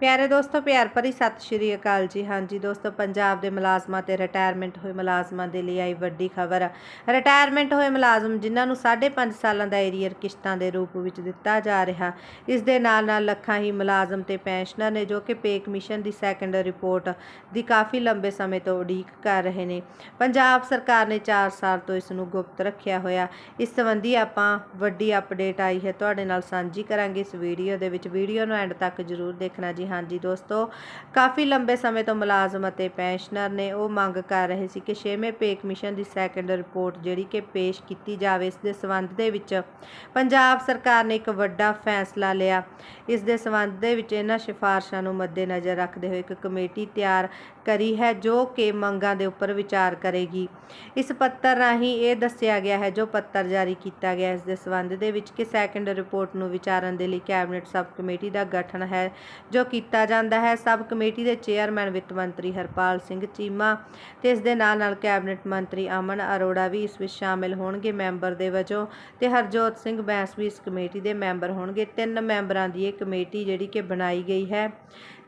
ਪਿਆਰੇ ਦੋਸਤੋ, ਪਿਆਰ ਭਰੀ ਸਤਿ ਸ਼੍ਰੀ ਅਕਾਲ ਜੀ। ਹਾਂਜੀ ਦੋਸਤੋ, ਪੰਜਾਬ ਦੇ ਮੁਲਾਜ਼ਮਾਂ ਤੇ ਰਿਟਾਇਰਮੈਂਟ ਹੋਏ ਮੁਲਾਜ਼ਮਾਂ ਦੇ ਲਈ ਆਈ ਵੱਡੀ ਖਬਰ। ਰਿਟਾਇਰਮੈਂਟ ਹੋਏ ਮੁਲਾਜ਼ਮ ਜਿਨ੍ਹਾਂ ਨੂੰ 5.5 ਸਾਲਾਂ ਦਾ ਏਰੀਅਰ ਕਿਸ਼ਤਾਂ ਦੇ ਰੂਪ ਵਿੱਚ ਦਿੱਤਾ ਜਾ ਰਿਹਾ, ਇਸ ਦੇ ਨਾਲ ਨਾਲ ਲੱਖਾਂ ਹੀ ਮੁਲਾਜ਼ਮ ਤੇ ਪੈਨਸ਼ਨਰ ਨੇ ਜੋ ਕਿ ਪੇ ਕਮਿਸ਼ਨ ਦੀ ਸੈਕੰਡ ਰਿਪੋਰਟ ਦੀ ਕਾਫੀ ਲੰਬੇ ਸਮੇਂ ਤੋਂ ਉਡੀਕ ਕਰ ਰਹੇ ਨੇ। ਪੰਜਾਬ ਸਰਕਾਰ ਨੇ 4 ਸਾਲ ਤੋਂ ਇਸ ਨੂੰ ਗੁਪਤ ਰੱਖਿਆ ਹੋਇਆ। ਇਸ ਸੰਬੰਧੀ ਆਪਾਂ ਵੱਡੀ ਅਪਡੇਟ ਆਈ ਹੈ, ਤੁਹਾਡੇ ਨਾਲ ਸਾਂਝੀ ਕਰਾਂਗੇ ਇਸ ਵੀਡੀਓ ਦੇ ਵਿੱਚ। ਵੀਡੀਓ ਨੂੰ ਐਂਡ ਤੱਕ ਜ਼ਰੂਰ ਦੇਖਣਾ ਜੀ। ਹਾਂਜੀ ਦੋਸਤੋ, ਕਾਫੀ ਲੰਬੇ ਸਮੇਂ ਤੋਂ ਮੁਲਾਜ਼ਮ ਅਤੇ ਪੈਨਸ਼ਨਰ ਨੇ ਉਹ ਮੰਗ ਕਰ ਰਹੇ ਸੀ ਕਿ ਛੇਵੇਂ ਪੇ ਕਮਿਸ਼ਨ ਦੀ ਸੈਕੰਡ ਰਿਪੋਰਟ ਜਿਹੜੀ ਕਿ ਪੇਸ਼ ਕੀਤੀ ਜਾਵੇ, ਇਸ ਦੇ ਸੰਬੰਧ ਦੇ ਵਿੱਚ ਪੰਜਾਬ ਸਰਕਾਰ ਨੇ ਇੱਕ ਵੱਡਾ ਫੈਸਲਾ ਲਿਆ। ਇਸ ਦੇ ਸੰਬੰਧ ਦੇ ਵਿੱਚ ਇਹਨਾਂ ਸਿਫਾਰਸ਼ਾਂ ਨੂੰ ਮੱਦੇਨਜ਼ਰ ਰੱਖਦੇ ਹੋਏ ਇੱਕ ਕਮੇਟੀ ਤਿਆਰ ਕਰੀ ਹੈ, ਜੋ ਕਿ ਮੰਗਾਂ ਦੇ ਉੱਪਰ ਵਿਚਾਰ ਕਰੇਗੀ। ਇਸ ਪੱਤਰ ਰਾਹੀਂ ਇਹ ਦੱਸਿਆ ਗਿਆ ਹੈ, ਜੋ ਪੱਤਰ ਜਾਰੀ ਕੀਤਾ ਗਿਆ, ਇਸ ਦੇ ਸੰਬੰਧ ਦੇ ਵਿੱਚ ਕਿ ਸੈਕੰਡ ਰਿਪੋਰਟ ਨੂੰ ਵਿਚਾਰਨ ਦੇ ਲਈ ਕੈਬਨਿਟ ਸਬ ਕਮੇਟੀ ਦਾ ਗਠਨ ਹੈ, ਜੋ ਕਿ ਕੀਤਾ ਜਾਂਦਾ ਹੈ। ਸਬ ਕਮੇਟੀ ਦੇ ਚੇਅਰਮੈਨ ਵਿੱਤ ਮੰਤਰੀ ਹਰਪਾਲ ਸਿੰਘ ਚੀਮਾ ਤੇ ਇਸ ਦੇ ਨਾਲ ਨਾਲ ਕੈਬਨਿਟ ਮੰਤਰੀ ਅਮਨ ਅਰੋੜਾ ਵੀ ਇਸ ਵਿੱਚ ਸ਼ਾਮਿਲ ਹੋਣਗੇ ਮੈਂਬਰ ਦੇ ਵਜੋਂ ਤੇ ਹਰਜੋਤ ਸਿੰਘ ਬੈਂਸ ਵੀ ਇਸ ਕਮੇਟੀ ਦੇ ਮੈਂਬਰ ਹੋਣਗੇ। ਤਿੰਨ ਮੈਂਬਰਾਂ ਦੀ ਇਹ ਕਮੇਟੀ ਜਿਹੜੀ ਕਿ ਬਣਾਈ ਗਈ ਹੈ।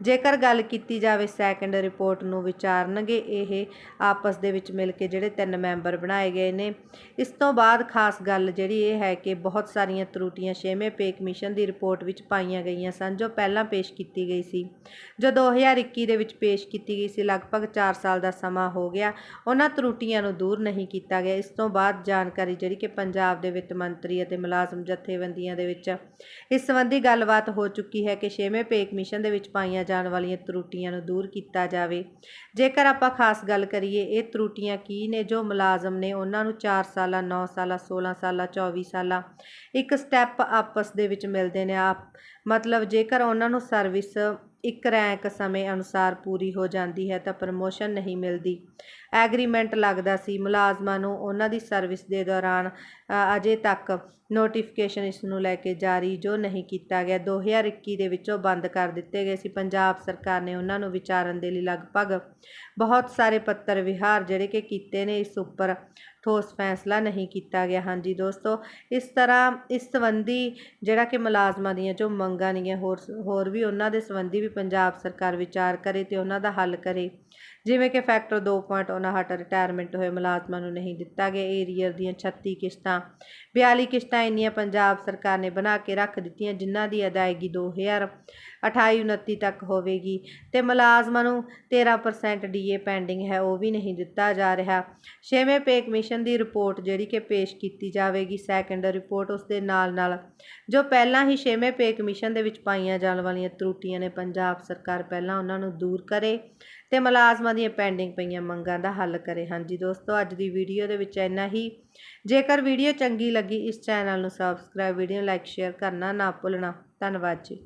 ਜੇਕਰ ਗੱਲ ਕੀਤੀ ਜਾਵੇ ਸੈਕੰਡ ਰਿਪੋਰਟ ਨੂੰ ਵਿਚਾਰਨਗੇ, ਇਹ ਆਪਸ ਦੇ ਵਿੱਚ ਮਿਲ ਕੇ ਜਿਹੜੇ ਤਿੰਨ ਮੈਂਬਰ ਬਣਾਏ ਗਏ ਨੇ। ਇਸ ਤੋਂ ਬਾਅਦ ਖਾਸ ਗੱਲ ਜਿਹੜੀ ਇਹ ਹੈ ਕਿ ਬਹੁਤ ਸਾਰੀਆਂ ਤਰੁੱਟੀਆਂ ਛੇਵੇਂ ਪੇ ਕਮਿਸ਼ਨ ਦੀ ਰਿਪੋਰਟ ਵਿੱਚ ਪਾਈਆਂ ਗਈਆਂ ਸਨ, ਜੋ ਪਹਿਲਾਂ ਪੇਸ਼ ਕੀਤੀ ਗਈ ਸੀ। ਜੋ 2021 ਦੇ ਵਿੱਚ ਪੇਸ਼ ਕੀਤੀ ਗਈ ਸੀ, ਲਗਭਗ 4 ਸਾਲ ਦਾ ਸਮਾਂ ਹੋ ਗਿਆ। ਉਹਨਾਂ ਤਰੁੱਟੀਆਂ ਨੂੰ ਦੂਰ ਨਹੀਂ ਕੀਤਾ ਗਿਆ। ਇਸ ਤੋਂ ਬਾਅਦ ਜਾਣਕਾਰੀ ਜਿਹੜੀ ਕਿ ਪੰਜਾਬ ਦੇ ਵਿੱਤ ਮੰਤਰੀ ਅਤੇ ਮੁਲਾਜ਼ਮ ਜਥੇਬੰਦੀਆਂ ਦੇ ਵਿੱਚ ਇਸ ਸੰਬੰਧੀ ਗੱਲਬਾਤ ਹੋ ਚੁੱਕੀ ਹੈ ਕਿ ਛੇਵੇਂ ਪੇ ਕਮਿਸ਼ਨ ਦੇ ਵਿੱਚ ਪਾਈਆਂ ਜਾਣ ਵਾਲੀਆਂ ਤਰੁੱਟੀਆਂ ਨੂੰ ਦੂਰ ਕੀਤਾ ਜਾਵੇ। ਜੇਕਰ ਆਪਾਂ ਖਾਸ ਗੱਲ ਕਰੀਏ, ਇਹ ਤਰੁੱਟੀਆਂ ਕੀ ਨੇ ਜੋ ਮੁਲਾਜ਼ਮ ਨੇ ਉਹਨਾਂ ਨੂੰ 4 ਸਾਲਾਂ 9 ਸਾਲਾਂ 16 ਸਾਲਾਂ 24 ਸਾਲਾਂ ਇੱਕ ਸਟੈਪ ਆਪਸ ਦੇ ਵਿੱਚ ਮਿਲਦੇ ਨੇ? ਆਪ ਮਤਲਬ ਜੇਕਰ ਉਹਨਾਂ ਨੂੰ ਸਰਵਿਸ ਇੱਕ ਰੈਂਕ ਸਮੇਂ ਅਨੁਸਾਰ ਪੂਰੀ ਹੋ ਜਾਂਦੀ ਹੈ ਤਾਂ ਪ੍ਰਮੋਸ਼ਨ ਨਹੀਂ ਮਿਲਦੀ। ਐਗਰੀਮੈਂਟ ਲੱਗਦਾ ਸੀ ਮੁਲਾਜ਼ਮਾਂ ਨੂੰ ਉਹਨਾਂ ਦੀ ਸਰਵਿਸ ਦੇ ਦੌਰਾਨ ਅਜੇ ਤੱਕ ਨੋਟੀਫਿਕੇਸ਼ਨ ਇਸ ਨੂੰ ਲੈ ਕੇ ਜਾਰੀ ਜੋ ਨਹੀਂ ਕੀਤਾ ਗਿਆ। 2021 ਦੇ ਵਿੱਚੋਂ ਬੰਦ ਕਰ ਦਿੱਤੇ ਗਏ ਸੀ। ਪੰਜਾਬ ਸਰਕਾਰ ਨੇ ਉਹਨਾਂ ਨੂੰ ਵਿਚਾਰਨ ਦੇ ਲਈ ਲਗਭਗ ਬਹੁਤ ਸਾਰੇ ਪੱਤਰ ਵਿਹਾਰ ਜਿਹੜੇ ਕਿ ਕੀਤੇ ਨੇ, ਇਸ ਉੱਪਰ ਠੋਸ ਫੈਸਲਾ ਨਹੀਂ ਕੀਤਾ ਗਿਆ। ਹਾਂਜੀ ਦੋਸਤੋ, ਇਸ ਤਰ੍ਹਾਂ ਇਸ ਸੰਬੰਧੀ ਜਿਹੜਾ ਕਿ ਮੁਲਾਜ਼ਮਾਂ ਦੀਆਂ ਜੋ ਮੰਗਾਂ ਨੇ ਹੋਰ ਹੋਰ ਵੀ ਉਹਨਾਂ ਦੇ ਸੰਬੰਧੀ ਵੀ ਪੰਜਾਬ ਸਰਕਾਰ ਵਿਚਾਰ ਕਰੇ ਤੇ ਉਹਨਾਂ ਦਾ ਹੱਲ ਕਰੇ। ਜਿਵੇਂ ਕਿ ਫੈਕਟਰ 2.59 ਰਿਟਾਇਰਮੈਂਟ ਹੋਏ ਮੁਲਾਜ਼ਮਾਂ ਨੂੰ ਨਹੀਂ ਦਿੱਤਾ ਗਿਆ। ਏਰੀਅਰ ਦੀਆਂ 36 ਕਿਸ਼ਤਾਂ 42 ਕਿਸ਼ਤਾਂ ਇੰਨੀਆਂ ਪੰਜਾਬ ਸਰਕਾਰ ਨੇ ਬਣਾ ਕੇ ਰੱਖ ਦਿੱਤੀਆਂ, ਜਿਨ੍ਹਾਂ ਦੀ ਅਦਾਇਗੀ 2028 29 ਤੱਕ ਹੋਵੇਗੀ ਤੇ ਮੁਲਾਜ਼ਮਾਂ ਨੂੰ 13% ਡੀਏ ਪੈਂਡਿੰਗ ਹੈ, ਉਹ ਵੀ ਨਹੀਂ ਦਿੱਤਾ ਜਾ ਰਿਹਾ। ਛੇਵੇਂ ਪੇ ਕਮਿਸ਼ਨ ਦੀ ਰਿਪੋਰਟ ਜਿਹੜੀ ਕਿ ਪੇਸ਼ ਕੀਤੀ ਜਾਵੇਗੀ ਸੈਕੰਡ ਰਿਪੋਰਟ ਉਸ ਦੇ ਨਾਲ ਨਾਲ ਜੋ ਪਹਿਲਾਂ ਹੀ ਛੇਵੇਂ ਪੇ ਕਮਿਸ਼ਨ ਦੇ ਵਿੱਚ ਪਾਈਆਂ ਜਾਣ ਵਾਲੀਆਂ ਤਰੁੱਟੀਆਂ ਨੇ, ਪੰਜਾਬ ਸਰਕਾਰ ਪਹਿਲਾਂ ਉਹਨਾਂ ਨੂੰ ਦੂਰ ਕਰੇ ਤੇ ਮੁਲਾਜ਼ਮਾਂ ਦੀਆਂ ਪੈਂਡਿੰਗ ਪਈਆਂ ਮੰਗਾਂ ਦਾ ਦਾ ਹੱਲ ਕਰੇ। ਹਾਂਜੀ ਦੋਸਤੋ, ਅੱਜ ਦੀ ਵੀਡੀਓ ਦੇ ਵਿੱਚ ਇੰਨਾ ਹੀ। ਜੇਕਰ ਵੀਡੀਓ ਚੰਗੀ ਲੱਗੀ, ਇਸ ਚੈਨਲ ਨੂੰ ਸਬਸਕ੍ਰਾਈਬ ਵੀਡੀਓ ਲਾਈਕ ਸ਼ੇਅਰ ਕਰਨਾ ਨਾ ਭੁੱਲਣਾ। ਧੰਨਵਾਦ ਜੀ।